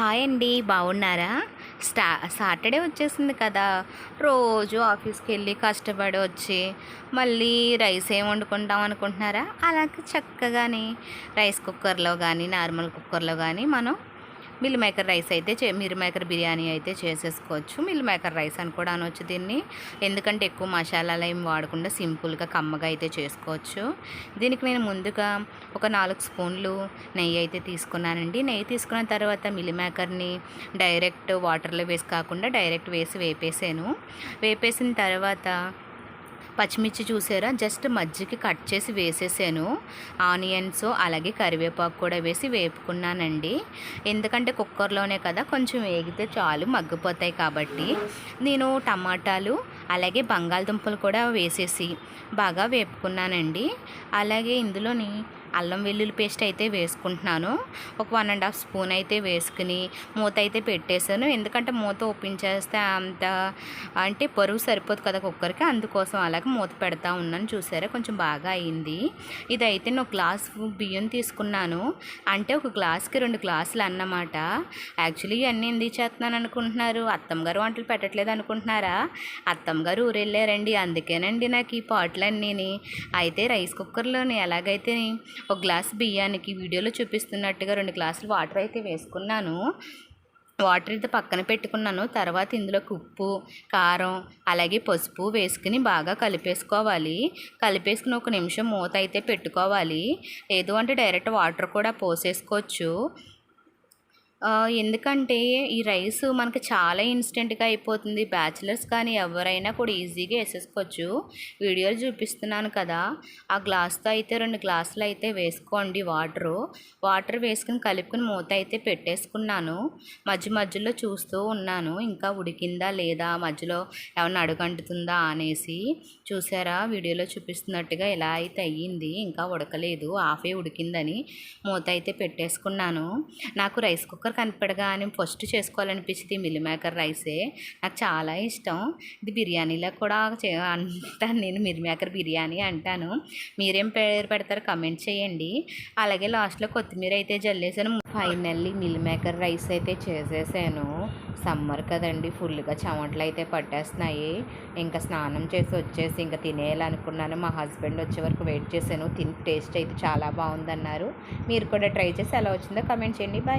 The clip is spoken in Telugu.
హాయ్ అండి బాగున్నారా? స్టా సాటర్డే వచ్చేసింది కదా. రోజు ఆఫీస్కి వెళ్ళి కష్టపడి వచ్చి మళ్ళీ రైస్ ఏం వండుకుంటాం అనుకుంటున్నారా? అలాగే చక్కగానే రైస్ కుక్కర్లో కానీ నార్మల్ కుక్కర్లో కానీ మనం మిల్ మేకర్ రైస్ అయితే చే మిల్ మేకర్ బిర్యానీ అయితే చేసేసుకోవచ్చు. మిల్ మేకర్ రైస్ అని కూడా అనవచ్చు దీన్ని. ఎందుకంటే ఎక్కువ మసాలాలు ఏం వాడకుండా సింపుల్గా కమ్మగా అయితే చేసుకోవచ్చు. దీనికి నేను ముందుగా ఒక నాలుగు స్పూన్లు నెయ్యి అయితే తీసుకున్నానండి. నెయ్యి తీసుకున్న తర్వాత మిల్ మేకర్ని డైరెక్ట్ వాటర్లో వేసి కాకుండా డైరెక్ట్ వేసి వేపేసాను. వేపేసిన తర్వాత పచ్చిమిర్చి చూసారా? జస్ట్ మజ్జికి కట్ చేసి వేసేసాను. ఆనియన్స్ అలాగే కరివేపాకు కూడా వేసి వేపుకున్నానండి. ఎందుకంటే కుక్కర్లోనే కదా కొంచెం వేగితే చాలు మగ్గిపోతాయి కాబట్టి. నేను టమాటాలు అలాగే బంగాళదుంపలు కూడా వేసేసి బాగా వేపుకున్నానండి. అలాగే ఇందులోని అల్లం వెల్లుల్లి పేస్ట్ అయితే వేసుకుంటున్నాను. ఒక వన్ అండ్ హాఫ్ స్పూన్ అయితే వేసుకుని మూత అయితే పెట్టేశాను. ఎందుకంటే మూత ఓపెన్ చేస్తే అంత అంటే పరువు సరిపోదు కదా కుక్కర్కి. అందుకోసం అలాగే మూత పెడతా ఉన్నాను. చూసారా? కొంచెం బాగా అయింది. ఇదైతే నేను ఒక గ్లాస్ బియ్యం తీసుకున్నాను. అంటే ఒక గ్లాస్కి రెండు గ్లాసులు అన్నమాట. యాక్చువల్లీ ఇవన్నీ ఎందుకు చేస్తున్నాను అనుకుంటున్నారు? అత్తమ్మ గారు వంటలు పెట్టట్లేదు అనుకుంటున్నారా? అత్తమ్మ గారు ఊరెళ్ళారండి. అందుకేనండి నాకు ఈ పాటలన్నీ అయితే రైస్ కుక్కర్లోని ఎలాగైతే ఒక గ్లాస్ బియ్యానికి వీడియోలో చూపిస్తున్నట్టుగా రెండు గ్లాసులు వాటర్ అయితే వేసుకున్నాను. వాటర్ అయితే పక్కన పెట్టుకున్నాను. తర్వాత ఇందులోకి ఉప్పు కారం అలాగే పసుపు వేసుకుని బాగా కలిపేసుకోవాలి. కలిపేసుకుని ఒక నిమిషం మూత అయితే పెట్టుకోవాలి. లేదు అంటే డైరెక్ట్ వాటర్ కూడా పోసేసుకోవచ్చు. ఎందుకంటే ఈ రైస్ మనకి చాలా ఇన్స్టెంట్గా అయిపోతుంది. బ్యాచిలర్స్ కానీ ఎవరైనా కూడా ఈజీగా వేసేసుకోవచ్చు. వీడియోలు చూపిస్తున్నాను కదా. ఆ గ్లాస్తో అయితే రెండు గ్లాసులు అయితే వేసుకోండి వాటరు. వాటర్ వేసుకుని కలుపుకుని మూత అయితే పెట్టేసుకున్నాను. మధ్య మధ్యలో చూస్తూ ఉన్నాను. ఇంకా ఉడికిందా లేదా? మధ్యలో ఏమన్నా అడుగంటుతుందా అనేసి. చూసారా? వీడియోలో చూపిస్తున్నట్టుగా ఇలా అయితే అయ్యింది. ఇంకా ఉడకలేదు. హాఫే ఉడికిందని మూత అయితే పెట్టేసుకున్నాను. నాకు రైస్ కుక్కర్ కుక్కర్ కనపడగానే ఫస్ట్ చేసుకోవాలనిపించింది మిల్ మేకర్ రైసే. నాకు చాలా ఇష్టం. ఇది బిర్యానీలో కూడా అంటాను నేను మిల్ మేకర్ బిర్యానీ అంటాను. మీరేం పేరు పెడతారో కమెంట్ చేయండి. అలాగే లాస్ట్లో కొత్తిమీర అయితే జల్లేసాను. ఫైనల్లీ మిల్ మేకర్ రైస్ అయితే చేసేసాను. సమ్మర్ కదండి ఫుల్గా చెమటలు అయితే పట్టేస్తున్నాయి. ఇంకా స్నానం చేసి వచ్చేసి ఇంకా తినేయాలనుకున్నాను. మా హస్బెండ్ వచ్చే వరకు వెయిట్ చేశాను. తిని టేస్ట్ అయితే చాలా బాగుందన్నారు. మీరు కూడా ట్రై చేసి ఎలా వచ్చిందో కమెంట్ చేయండి. బాయ్.